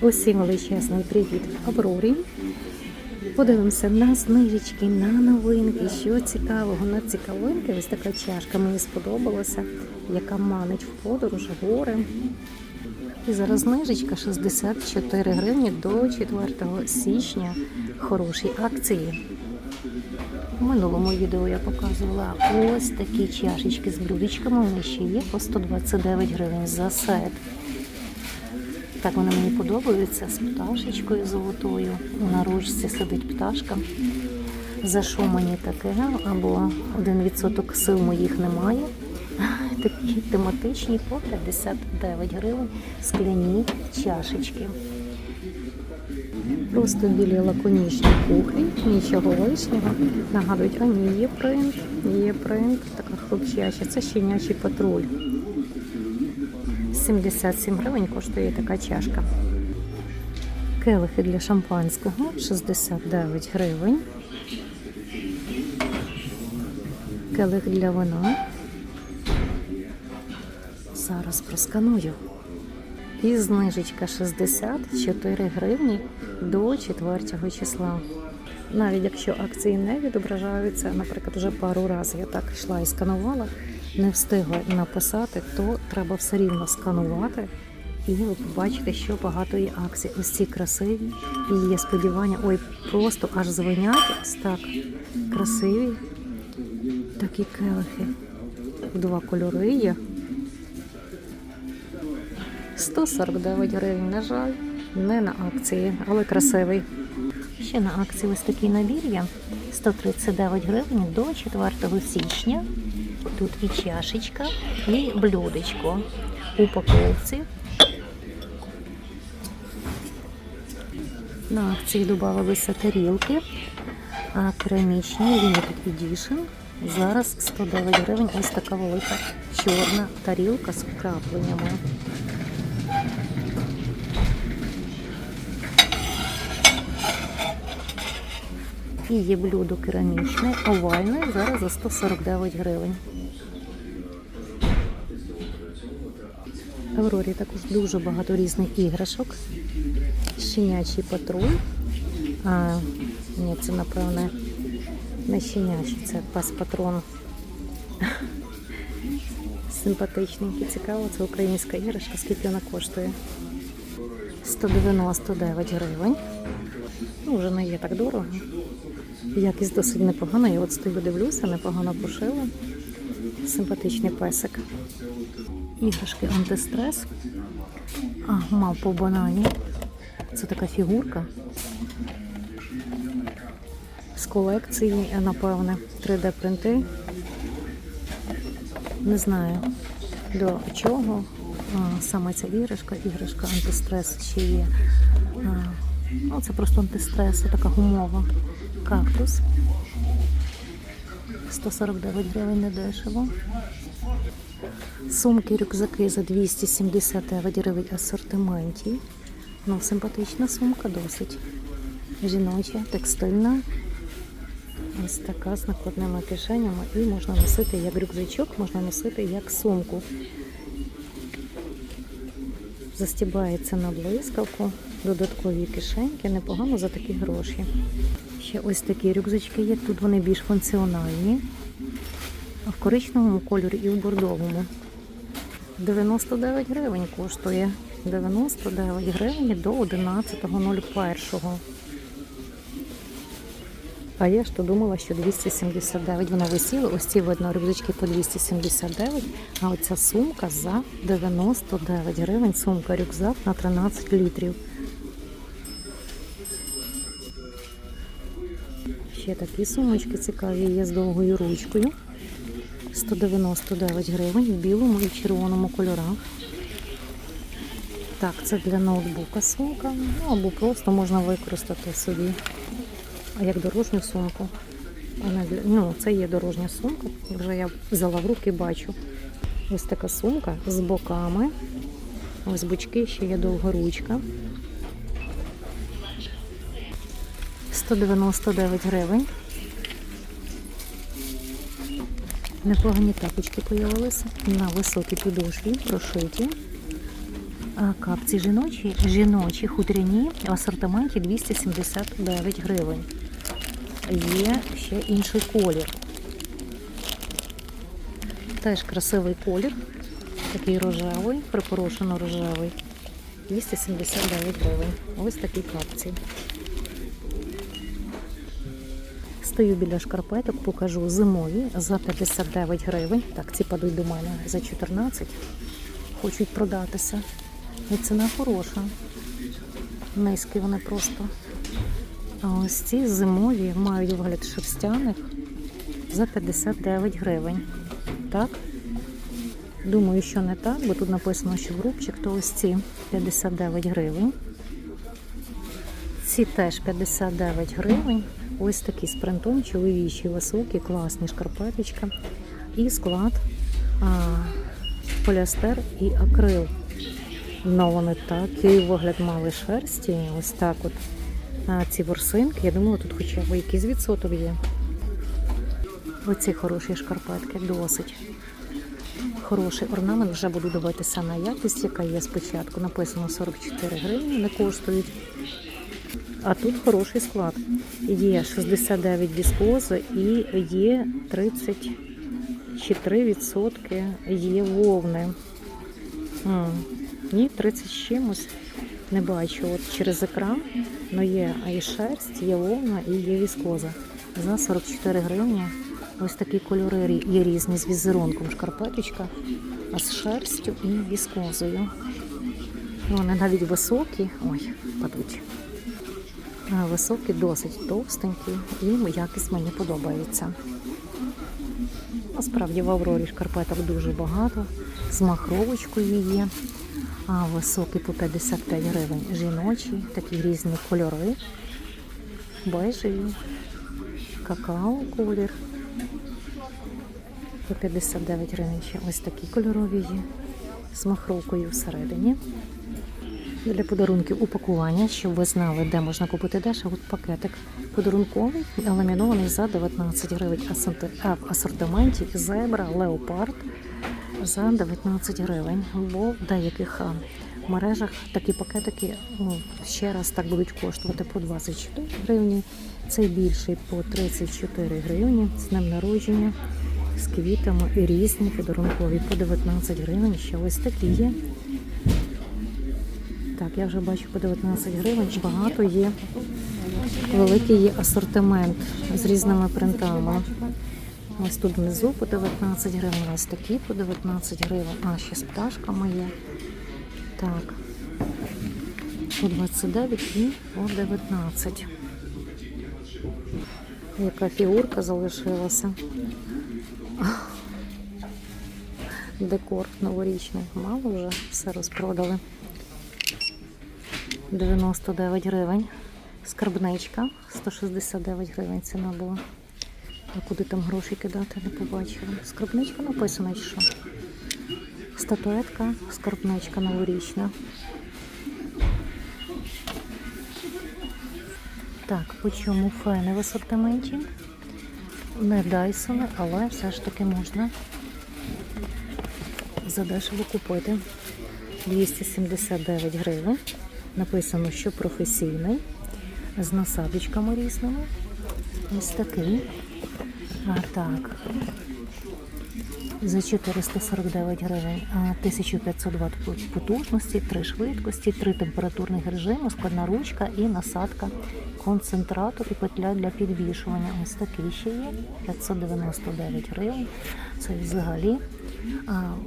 Усім величезний привіт Аврорі. Подивимося на знижечки, на новинки, що цікавого, на цікавинки. Ось така чашка мені сподобалася, яка манить в подорож, гори. І зараз знижечка 64 гривні до 4 січня. Хороші акції. У минулому відео я показувала ось такі чашечки з блюдечками. Вони ще є по 129 гривень за сет. Так вони мені подобаються з пташечкою золотою. На ручці сидить пташка. За що мені таке? Або 1% сил моїх немає. Такі тематичні по 59 гривень скляні чашечки. Просто білі лаконічні кухлі, нічого лишнього. Нагадують, а ні, є принт, є принт, така хлопчача. Це щенячий патруль. 77 гривень коштує така чашка. Келихи для шампанського 69 гривень. Келих для вина. Зараз просканую. І знижечка 64 гривні до 4 числа. Навіть якщо акції не відображаються, наприклад, вже пару разів я так йшла і сканувала, не встигла написати, то треба все рівно сканувати. І ви побачите, що багато є акцій. Ось ці красиві. І є сподівання, ой, просто аж звинять ось так красиві такі келихи. Два кольори є. 149 гривень, на жаль, не на акції, але красивий. Ще на акції ось такий набір є. 139 гривень до 4 січня. Тут і чашечка, і блюдечко у упаковці. На акції додавалися тарілки, а керамічні Limited Edition. Зараз 109 гривень. Ось така велика чорна тарілка з вкрапленнями. І є блюдо керамічне, овальне, зараз за 149 гривень. В Аврорі також дуже багато різних іграшок. Щенячий патруль. А, ні, це, напевне, не щенячий, це пес-патрон. Симпатичненький, цікаво, це українська іграшка, скільки вона коштує? 199 гривень. Ну, вже не є так дорого. Якість досить непогана. Я от стою дивлюся, непогано пошила. Симпатичний песик. Іграшки антистрес. А, мав по банані. Це така фігурка. З колекції, напевне, 3D-принти. Не знаю до чого. А, саме ця іграшка, іграшка антистрес ще є. А, ну, це просто антистрес, така гумова. Кактус. 149 гривень недешево. Сумки, рюкзаки за 279 гривень асортименті. Ну, симпатична сумка досить. Жіноча, текстильна. Ось така з накладними кишенями. І можна носити як рюкзачок, можна носити як сумку. Застібається на блискавку, додаткові кишеньки, непогано за такі гроші. Ще ось такі рюкзачки є. Тут вони більш функціональні. В коричневому кольорі і в бордовому. 99 гривень коштує. 99 гривень до 11.01. А я ж то думала, що 279 воно висіло. Ось ці видно рюкзачки по 279, а оця сумка за 99 гривень. Сумка рюкзак на 13 літрів. Ще такі сумочки цікаві є з довгою ручкою. 199 гривень в білому і червоному кольорах. Так, це для ноутбука сумка, ну або просто можна використати собі як дорожню сумку. Ну, це є дорожня сумка. Вже я взяла в руки, бачу. Ось така сумка з боками. Ось бочки ще є довгоручка. 199 гривень. Непогані тапочки появилися на високій підошві, прошиті. А капці жіночі, жіночі хутряні в асортименті 279 гривень. Є ще інший колір. Теж красивий колір. Такий рожевий, припорошено рожевий. 279 гривень. Ось такі капці. Стою біля шкарпеток, покажу зимові за 59 гривень. Так, ці падуть до мене за 14. Хочуть продатися. І ціна хороша. Низькі вони просто. А ось ці зимові мають вигляд шерстяних за 59 гривень. Так? Думаю, що не так, бо тут написано, що грубчик, то ось ці 59 гривень. Ці теж 59 гривень. Ось такі з чоловічі, високі, класні шкарпеточка. І склад а, поліастер і акрил. Ну, вони такий вигляд мали шерсті. Ось так от. А ці ворсинки, я думала, тут хоча б якийсь відсоток є. Оці хороші шкарпетки, досить. Хороший орнамент, вже буду дивитися на якість, яка є спочатку. Написано 44 гривні, не коштують. А тут хороший склад. Є 69 віскози і є 34% є вовни. Ні, 30 з чимось. Не бачу. От через екран, але є і шерсть, є вовна і є віскоза. За 44 гривні. Ось такі кольори є різні з візерунком шкарпеточка, а з шерстю і віскозою. Вони навіть високі. Ой, падуть. А, Високі, досить товстенькі і якість мені подобається. Насправді в Аврорі шкарпеток дуже багато. З махровочкою є. А високі по 55 гривень. Жіночі, такі різні кольори. Бежеві, какао колір. По 59 гривень ще ось такі кольорові є. З махровкою всередині. Для подарунків упакування, щоб ви знали, де можна купити дешево. От пакетик подарунковий, ламінований за 19 гривень. А в асортименті зебра, леопард за 19 гривень. Бо в деяких мережах такі пакетики ну, ще раз так будуть коштувати по 24 гривні. Цей більший по 34 гривні з днем народження. З квітами і різні подарункові по 19 гривень. Ще ось такі є. Так, я вже бачу по 19 гривень. Багато є. Великий є асортимент з різними принтами. Ось тут внизу по 19 гривень, ось такі по 19 гривень. А, ще з пташками є. Так. По 29 і по 19. Яка фігурка залишилася. Декор новорічний. Мало вже все розпродали. 99 гривень. Скарбничка 169 гривень ціна була. А куди там гроші кидати, не побачила. Скарбничка написана, що. Статуетка, скарбничка новорічна. Так, по чому фени в асортименті? Не Дайсони, але все ж таки можна задешево купити. 279 гривень. Написано, що професійний, з насадочками різними. Ось такий. А так. За 449 гривень, а 1500 Вт потужності, три швидкості, три температурних режими, складна ручка і насадка концентратор і петля для підвішування. Ось такий ще є. 599 гривень. Це взагалі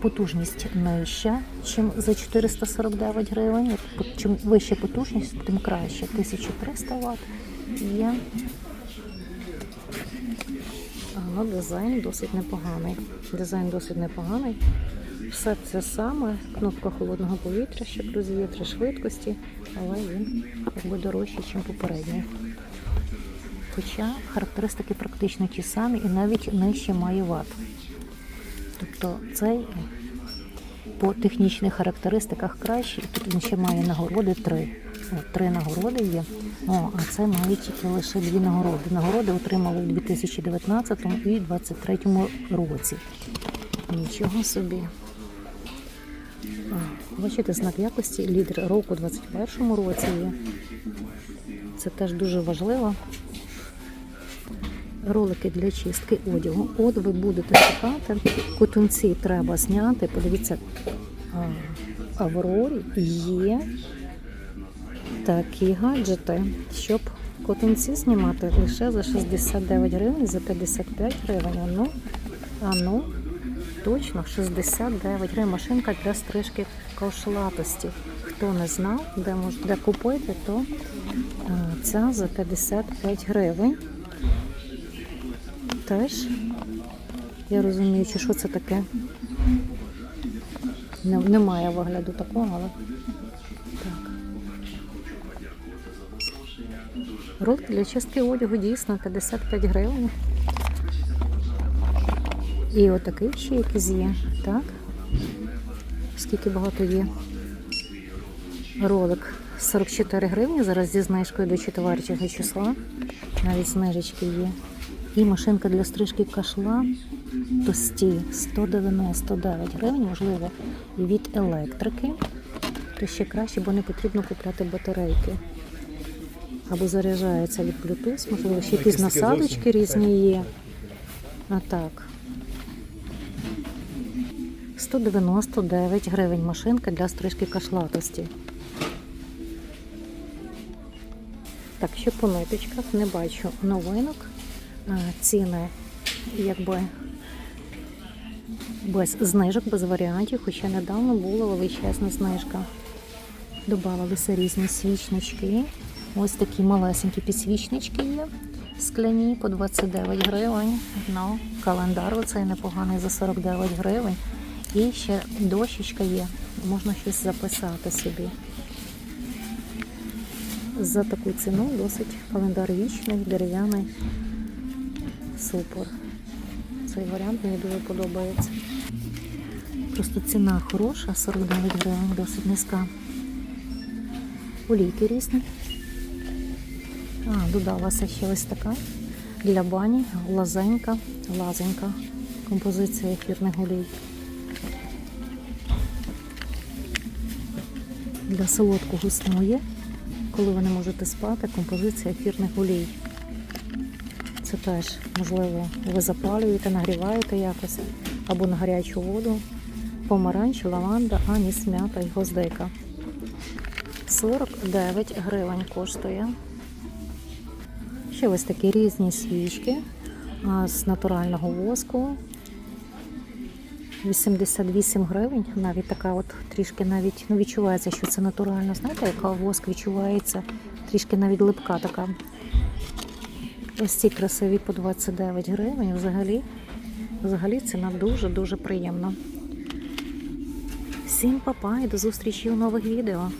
потужність нижча, чим за 449 гривень. Чим вища потужність, тим краще. 1300 Вт є. Але дизайн досить непоганий. Дизайн досить непоганий. Все це саме, кнопка холодного повітря, щоб розвіяти швидкості, але він якби дорожчий, ніж попередній. Хоча характеристики практично ті самі і навіть нижче має ват. Тобто цей по технічних характеристиках кращий. Тут він ще має нагороди три. Три нагороди є. О, а це має тільки лише дві нагороди. Нагороди отримали у 2019 і 2023 році. Нічого собі. Бачите, знак якості лідер року у 2021 році є. Це теж дуже важливо. Ролики для чистки одягу. От ви будете шукати, кутунці треба зняти. Подивіться, Аврорі є такі гаджети, щоб котунці знімати лише за 69 гривень, за 55 гривень. А ну, а ну, точно 69 гривень. Машинка для стрижки кошлатості. Хто не знав, де мож, де купити, то а, ця за 55 гривень. Теж я розумію, чи що це таке. Немає вигляду такого, але так. Ролик для чистки одягу дійсно 55 гривень. І отакий ще якийсь є, так? Скільки багато є. Ролик 44 гривні, зараз зі знижкою до 4 числа. Навіть знижечки є. І машинка для стрижки кашла тості 199 гривень, можливо, від електрики. То ще краще, бо не потрібно купляти батарейки. Або заряджається від Bluetooth, можливо, ще Якісь насадочки різні є. А так. 199 гривень машинка для стрижки кашлатості. Так, ще по ниточках не бачу новинок. Ціни якби без знижок, без варіантів, хоча недавно була величезна знижка. Добавилися різні свічнички. Ось такі малесенькі підсвічнички є. Скляні по 29 гривень. Ну, календар оцей непоганий за 49 гривень. І ще дощечка є. Можна щось записати собі. За таку ціну досить календар вічний, дерев'яний. Супер. Цей варіант мені дуже подобається. Просто ціна хороша, 49 гривень, досить низька. Олійки різні. А, додалася ще ось така для бані, лазенька, лазенька. Композиція ефірних олій. Для солодкого сну коли ви не можете спати, композиція ефірних олій. Це теж, можливо, ви запалюєте, нагріваєте якось або на гарячу воду. Помаранч, лаванда, аніс, м'ята і гвоздика. 49 гривень коштує. Ще ось такі різні свічки з натурального воску. 88 гривень. Навіть така от трішки навіть ну, відчувається, що це натурально. Знаєте, яка воск відчувається, трішки навіть липка така. Ось ці красиві по 29 гривень. Взагалі, взагалі ціна дуже-дуже приємна. Всім па-па і до зустрічі у нових відео.